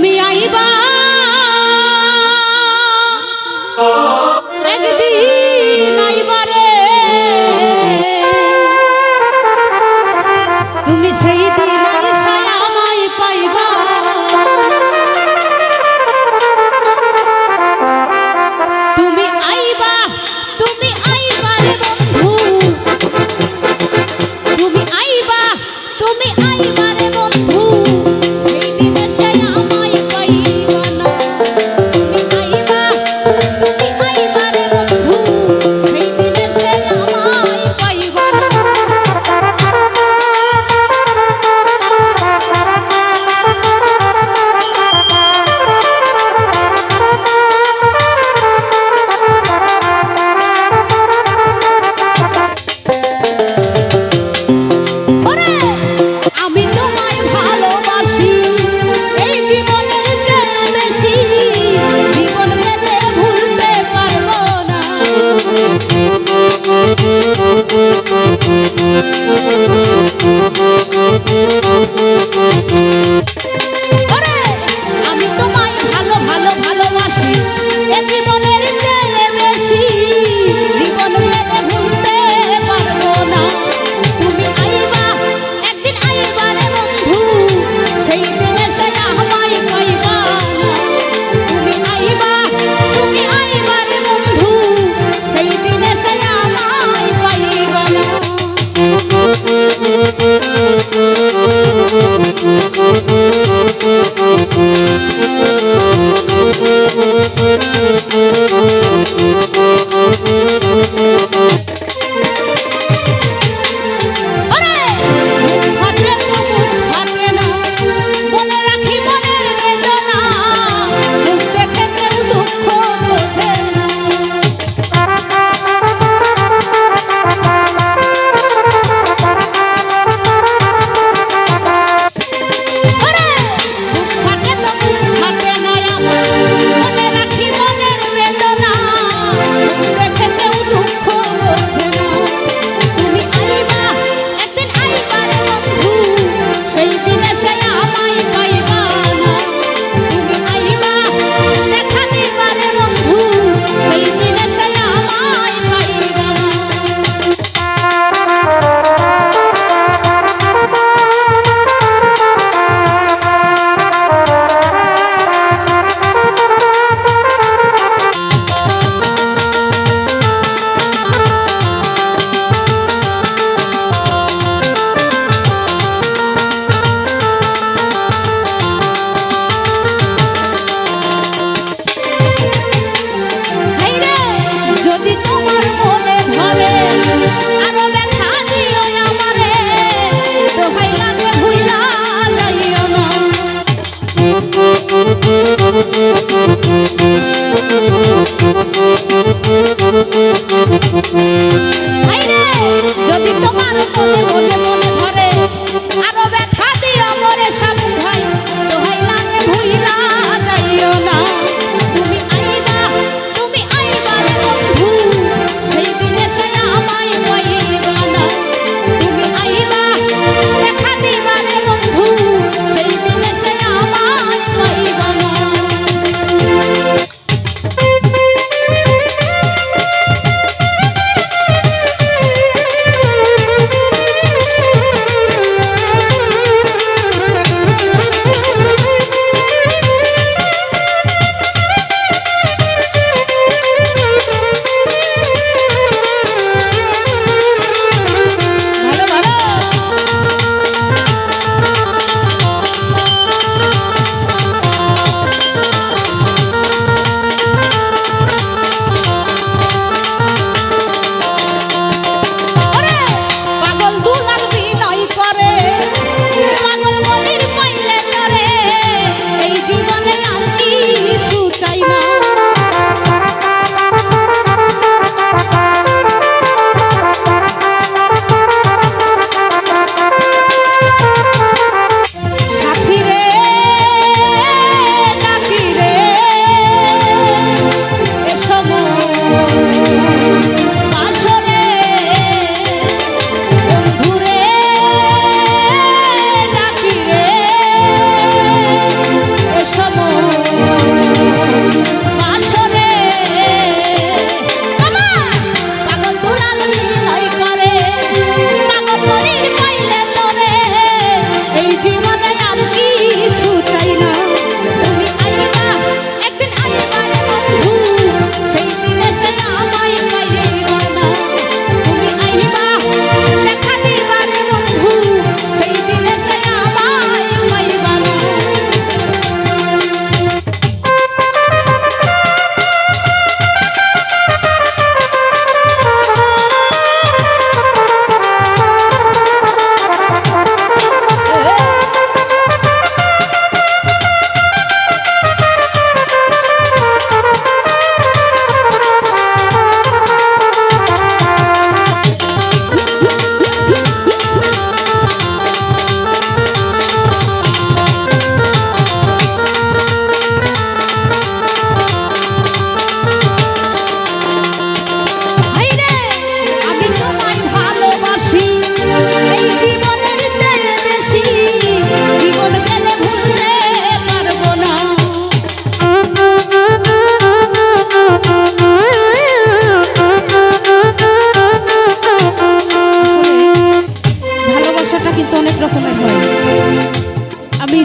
তুমি আইবা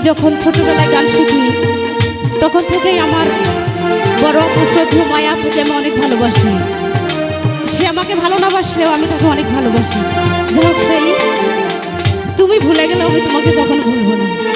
যখন ছোটবেলায় গান শিখি, তখন থেকেই আমার বড় অশ্রদ্ধ মায়া থেকে আমি অনেক ভালোবাসি সে আমাকে ভালো না বাসলেও আমি তাকে অনেক ভালোবাসি যাই হোক, সেই, তুমি ভুলে গেলেও আমি তোমাকে কখনো ভুলবো না!